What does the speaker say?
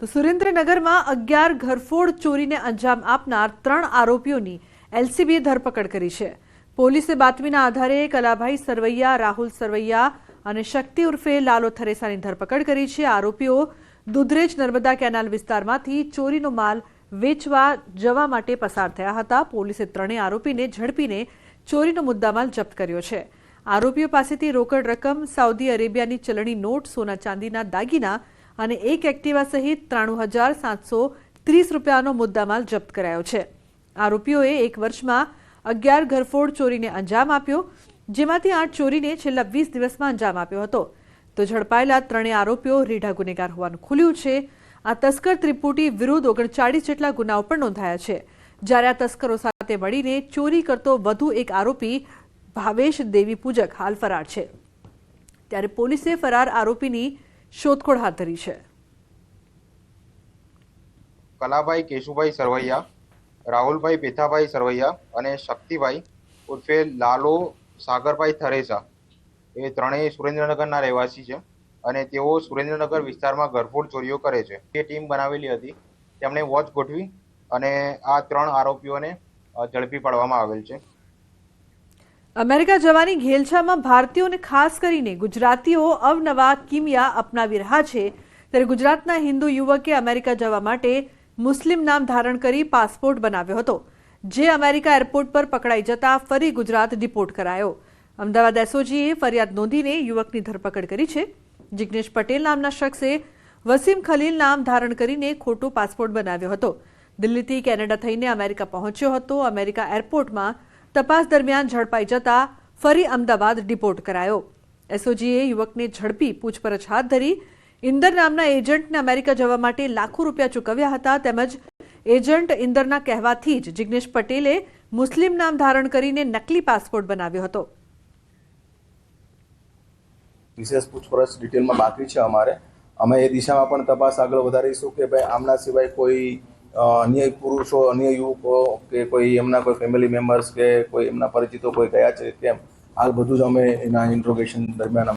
તો સુરેન્દ્રનગરમાં અગિયાર ઘરફોડ ચોરીને અંજામ આપનાર ત્રણ આરોપીઓની એલસીબીએ ધરપકડ કરી છે. પોલીસે બાતમીના આધારે કલાભાઈ સરવૈયા, રાહુલ સરવૈયા અને શક્તિ ઉર્ફે લાલો થરેસાની ધરપકડ કરી છે. આરોપીઓ દુધરેજ નર્મદા કેનાલ વિસ્તારમાંથી ચોરીનો માલ વેચવા જવા માટે પસાર થયા હતા. પોલીસે ત્રણેય આરોપીને ઝડપીને ચોરીનો મુદ્દામાલ જપ્ત કર્યો છે. આરોપીઓ પાસેથી રોકડ રકમ, સાઉદી અરેબિયાની ચલણી નોટ, સોના ચાંદીના દાગીના અને એક એક્ટિવા સહિત ત્રાણું હજાર સાતસો ત્રીસ રૂપિયાનો મુદ્દામાલ જપ્ત કરાયો છે. આરોપીઓએ એક વર્ષમાં અગિયાર ઘરફોડ ચોરીને અંજામ આપ્યો, જેમાંથી આઠ ચોરીને છેલ્લા વીસ દિવસમાં અંજામ આપ્યો હતો. તો ઝડપાયેલા ત્રણેય આરોપીઓ રીઢા ગુનેગાર હોવાનું ખુલ્યું છે. આ તસ્કર ત્રિપુટી વિરુદ્ધ ઓગણચાળીસ જેટલા ગુનાઓ પણ નોંધાયા છે. જ્યારે આ તસ્કરો સાથે મળીને ચોરી કરતો વધુ એક આરોપી ભાવેશ દેવી પૂજક હાલ ફરાર છે. ત્યારે પોલીસે ફરાર આરોપીની શોધખોળ હાથ ધરી છે. કલાભાઈ કેશુભાઈ સરવૈયા, રાહુલભાઈ પેથાભાઈ સરવૈયા અને શક્તિભાઈ ઉર્ફે લાલો સાગરભાઈ થરેસા. એ ત્રણેય સુરેન્દ્રનગરના રહેવાસી છે અને તેઓ સુરેન્દ્રનગર વિસ્તારમાં ઘરફોડ ચોરીઓ કરે છે. તે ટીમ બનાવેલી હતી. તેમણે વોચ ગોઠવી અને આ ત્રણ આરોપીઓને ઝડપી પાડવામાં આવેલ છે. અમેરિકા જવાની ઘેલછામાં ભારતીયોને ખાસ કરીને ગુજરાતીઓ અવનવા કિમિયા અપનાવી રહ્યા છે. ત્યારે ગુજરાતના હિન્દુ યુવકે અમેરિકા જવા માટે મુસ્લિમ નામ ધારણ કરી પાસપોર્ટ બનાવ્યો હતો. જે અમેરિકા એરપોર્ટ પર પકડાઈ જતા ફરી ગુજરાત ડિપોર્ટ કરાયો. અમદાવાદ એસઓજીએ ફરિયાદ નોંધીને યુવકની ધરપકડ કરી છે. જિગ્નેશ પટેલ નામના શખ્સે વસીમ ખલીલ નામ ધારણ કરીને ખોટો પાસપોર્ટ બનાવ્યો હતો. દિલ્હીથી કેનેડા થઈને અમેરિકા પહોંચ્યો હતો. અમેરિકા એરપોર્ટમાં તપાસ દરમિયાન ઝડપાઈ જતા ફરી અમદાવાદ ડિપોર્ટ કરાયો. એસઓજીએ યુવકને ઝડપી પૂછપરછ હાથ ધરી ઇન્દર નામના એજન્ટને અમેરિકા જવા માટે લાખો રૂપિયા ચૂકવ્યા હતા તેમજ એજન્ટ ઇન્દરના કહેવાથી જ જિગ્નેશ પટેલે મુસ્લિમ નામ ધારણ કરીને નકલી પાસપોર્ટ બનાવ્યો હતો. વિશેષ પૂછપરછ ડિટેલમાં બાકી છે અમારે. અમે એ દિશામાં પણ તપાસ આગળ વધારીશું કે ભાઈ આમના સિવાય કોઈ અન્ય પુરુષો અન્ય યુવકો કે કોઈ એમના કોઈ ફેમિલી મેમ્બર્સ કે કોઈ એમના પરિચિતો કોઈ ગયા છે, કેમ? આ બધું જ અમે એના ઇન્ટ્રોગેશન દરમિયાન